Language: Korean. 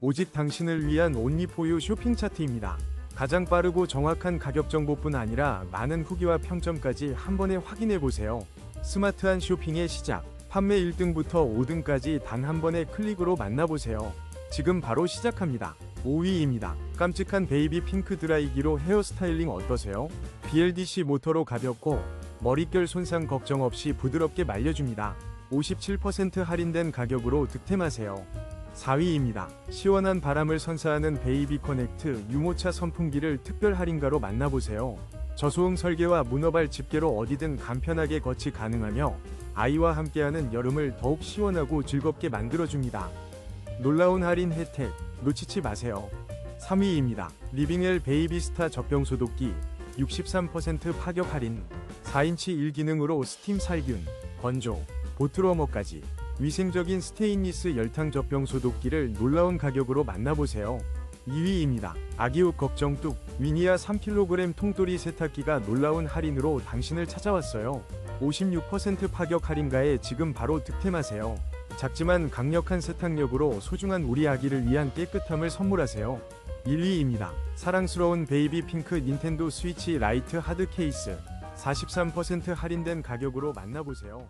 오직 당신을 위한 온리포유 쇼핑 차트입니다. 가장 빠르고 정확한 가격 정보뿐 아니라 많은 후기와 평점까지 한 번에 확인해 보세요. 스마트한 쇼핑의 시작. 판매 1등부터 5등까지 단 한 번의 클릭으로 만나보세요. 지금 바로 시작합니다. 5위입니다. 깜찍한 베이비 핑크 드라이기로 헤어 스타일링 어떠세요? BLDC 모터로 가볍고 머릿결 손상 걱정 없이 부드럽게 말려줍니다. 57% 할인된 가격으로 득템하세요. 4위입니다. 시원한 바람을 선사하는 베이비 커넥트 유모차 선풍기를 특별 할인가로 만나보세요. 저소음 설계와 문어발 집게로 어디든 간편하게 거치 가능하며 아이와 함께하는 여름을 더욱 시원하고 즐겁게 만들어줍니다. 놀라운 할인 혜택 놓치지 마세요. 3위입니다. 리빙엘 베이비스타 젖병 소독기 63% 파격 할인 4인치 1기능으로 스팀 살균, 건조, 보트로머까지 위생적인 스테인리스 열탕 젖병 소독기를 놀라운 가격으로 만나보세요. 2위입니다. 아기옷 걱정 뚝 위니아 3kg 통돌이 세탁기가 놀라운 할인으로 당신을 찾아왔어요. 56% 파격 할인가에 지금 바로 득템하세요. 작지만 강력한 세탁력으로 소중한 우리 아기를 위한 깨끗함을 선물하세요. 1위입니다. 사랑스러운 베이비 핑크 닌텐도 스위치 라이트 하드 케이스 43% 할인된 가격으로 만나보세요.